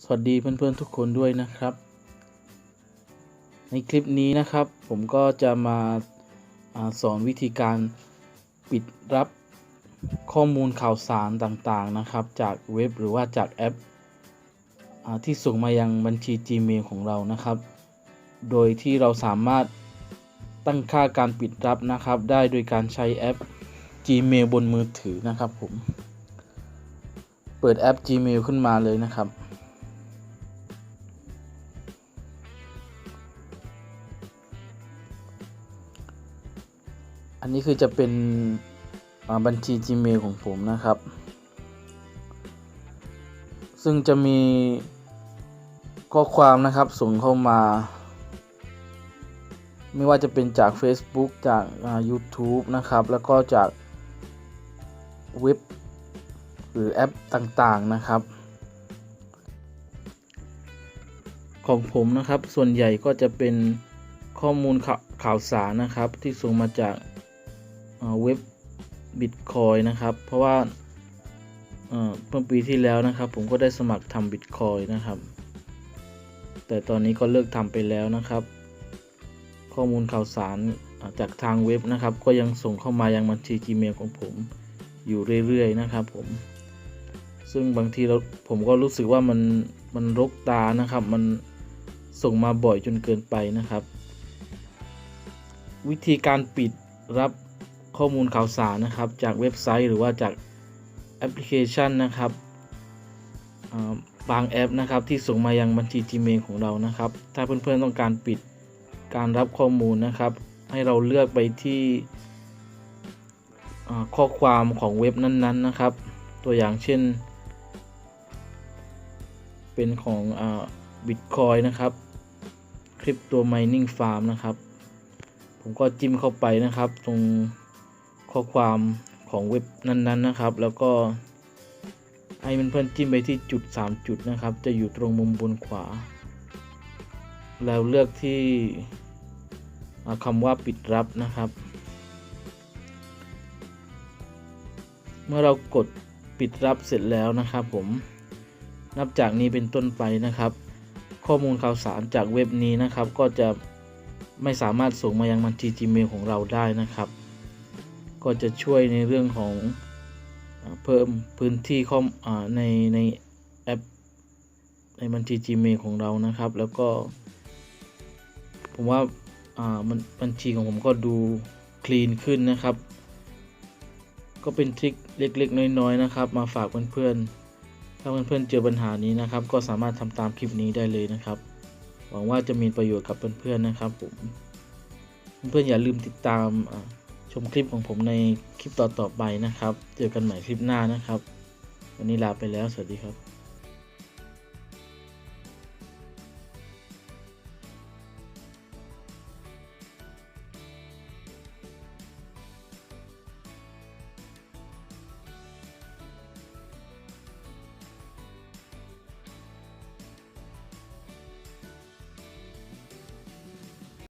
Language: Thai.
สวัสดีเพื่อนๆทุกคนด้วยนะครับ ในคลิปนี้นะครับ ผมก็จะมาอาสอนวิธีการปิดรับข้อมูลข่าวสารต่างๆนะครับ จากเว็บหรือว่าจากแอปอที่ส่งมายังบัญชี Gmail ของเรานะครับ โดยที่เราสามารถตั้งค่าการปิดรับนะครับ ได้โดยการใช้แอป Gmail บนมือถือนะครับผม เปิดแอป Gmail ขึ้นมาเลยนะครับ อันนี้คือจะเป็นบัญชี Gmail ของผมนะครับ ซึ่งจะมีข้อความนะครับส่งเข้ามา ไม่ว่าจะเป็นจาก Facebook จาก YouTube นะครับ แล้วก็จากเว็บหรือแอปต่างๆนะครับ ของผมนะครับส่วนใหญ่ก็จะเป็นข้อมูลข่าข่าวสารนะครับที่ส่งมาจาก เว็บ Bitcoin นะครับ เพราะว่าเมื่อปีที่แล้วนะครับ ผมก็ได้สมัครทำ Bitcoin นะครับ แต่ตอนนี้ก็เลิกทำไปแล้วนะครับ ข้อมูลข่าวสารจากทางเว็บนะครับ ก็ยังส่งเข้ามายังบัญชี Gmail ของผมอยู่เรื่อยๆนะครับผม ซึ่งบางทีเราผมก็รู้สึกว่ามันมันรกตานะครับ มันส่งมาบ่อยจนเกินไปนะครับ วิธีการปิดรับ ข้อมูลข่าวสารนะครับ จากเว็บไซต์หรือว่าจากแอปพลิเคชันนะครับบางแอปนะครับที่ส่งมายังบัญชี Gmail ของเรานะครับ ถ้าเพื่อนๆต้องการปิดการรับข้อมูลนะครับ ให้เราเลือกไปที่ข้อความของเว็บนั้นๆนะครับ ตัวอย่างเช่น เป็นของอ่า Bitcoin นะครับ Crypto Mining Farm นะครับ ผมก็จิ้มเข้าไปนะครับตรง ข้อความของเว็บนั้นๆนะครับ แล้วก็ให้เพื่อนๆจิ้มไปที่จุด 3 จุดนะครับ จะอยู่ตรงมุมบนขวา แล้วเลือกที่คำว่าปิดรับนะครับ เมื่อเรากดปิดรับเสร็จแล้วนะครับผมนับจากนี้เป็นต้นไปนะครับ ข้อมูลข่าวสารจากเว็บนี้นะครับ ก็จะไม่สามารถส่งมายังบัญชี Gmail ของเราได้นะครับ ก็จะช่วยในเรื่องของอเพิ่มพื้นที่ข้อมในในแอปในบัญชี Gmail ของเรานะครับ แล้วก็ ผมว่าอ่ามันบัญชีของผมก็ดูคลีนขึ้นนะครับ ก็เป็นทริคเล็กๆ น้อยๆนะครับ มาฝากเพื่อนๆถ้าเพื่อนๆเจอปัญหานี้นะครับ ก็สามารถทำตามคลิปนี้ได้เลยนะครับ หวังว่าจะมีประโยชน์กับเพื่อนๆนะครับผมเพื่อนๆอย่าลืมติดตามอ่า ชมคลิปของผมในคลิปต่อๆไปนะครับ เจอกันใหม่คลิปหน้านะครับ วันนี้ลาไปแล้ว สวัสดีครับ